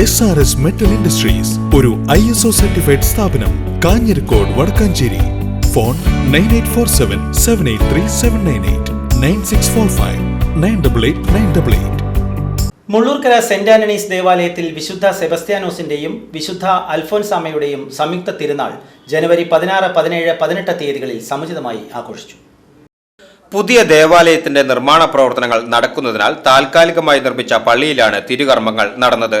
S R S metal industries ഒരു I S O certified സ്ഥാപനം Kanjirakode Vadakkanchery. Phone nine eight four seven seven eight three seven nine eight nine six four five nine double eight nine double eight Mullurkara Saint Antony's ദേവാലയത്തിൽ വിശുദ്ധ സെബസ്ത്യാനോസിന്റെയും വിശുദ്ധ അൽഫോൻസാമയുടെയും സംയുക്ത തിരുനാൾ ജനുവരി പതിനാറ് പതിനേഴ് പതിനെട്ട് തീയതികളിൽ സമുചിതമായി ആഘോഷിച്ചു. പുതിയ ദേവാലയത്തിന്റെ നിർമ്മാണ പ്രവർത്തനങ്ങൾ നടക്കുന്നതിനാൽ താൽക്കാലികമായി നിർമ്മിച്ച പള്ളിയിലാണ് തിരുകർമ്മങ്ങൾ നടന്നത്.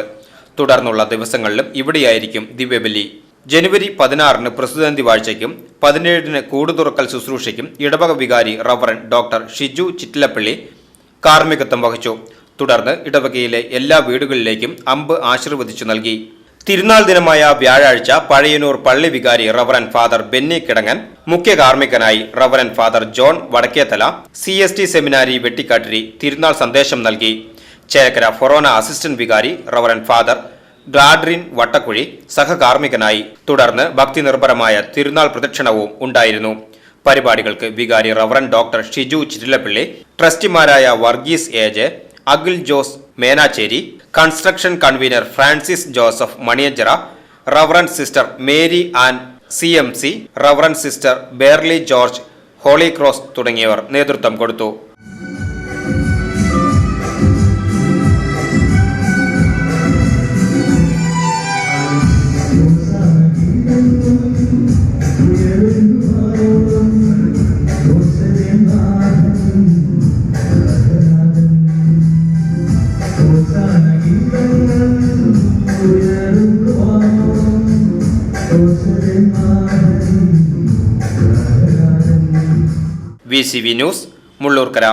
തുടർന്നുള്ള ദിവസങ്ങളിലും ഇവിടെയായിരിക്കും ദിവ്യബലി. ജനുവരി പതിനാറിന് പ്രസിദ്ധന്തി വാഴ്ചയ്ക്കും പതിനേഴിന് കൂടുതുറക്കൽ ശുശ്രൂഷയ്ക്കും ഇടവക വികാരി റവറൻ ഡോക്ടർ ഷിജു ചിറ്റിലപ്പള്ളി കാർമ്മികത്വം വഹിച്ചു. തുടർന്ന് ഇടവകയിലെ എല്ലാ വീടുകളിലേക്കും അമ്പ് ആശീർവദിച്ചു നൽകി. തിരുനാൾ ദിനമായ വ്യാഴാഴ്ച പഴയനൂർ പള്ളി വികാരി റവറൻ ഫാദർ ബെന്നി കിടങ്ങൻ മുഖ്യ കാർമ്മികനായി reverend father John Vadakkethala C S T seminary Vettikattiri തിരുനാൾ സന്ദേശം നൽകി. ചേക്കര ഫൊറോന അസിസ്റ്റന്റ് വികാരി റവറൻ ഫാദർ ഡാഡ്രിൻ വട്ടക്കുഴി സഹകാർമ്മികനായി. തുടർന്ന് ഭക്തി നിർഭരമായ തിരുനാൾ പ്രദക്ഷിണവും ഉണ്ടായിരുന്നു. പരിപാടികൾക്ക് വികാരി റവറൻ ഡോക്ടർ ഷിജു ചിറ്റിലപ്പിള്ളി ട്രസ്റ്റിമാരായ Varghese age Akhil Jose Menachery construction convener Francis Joseph Maniyanchira reverend sister Mary and C M C reverend sister Berly George Holy Cross തുടങ്ങിയവർ നേതൃത്വം കൊടുത്തു. V C V news Mullurkara.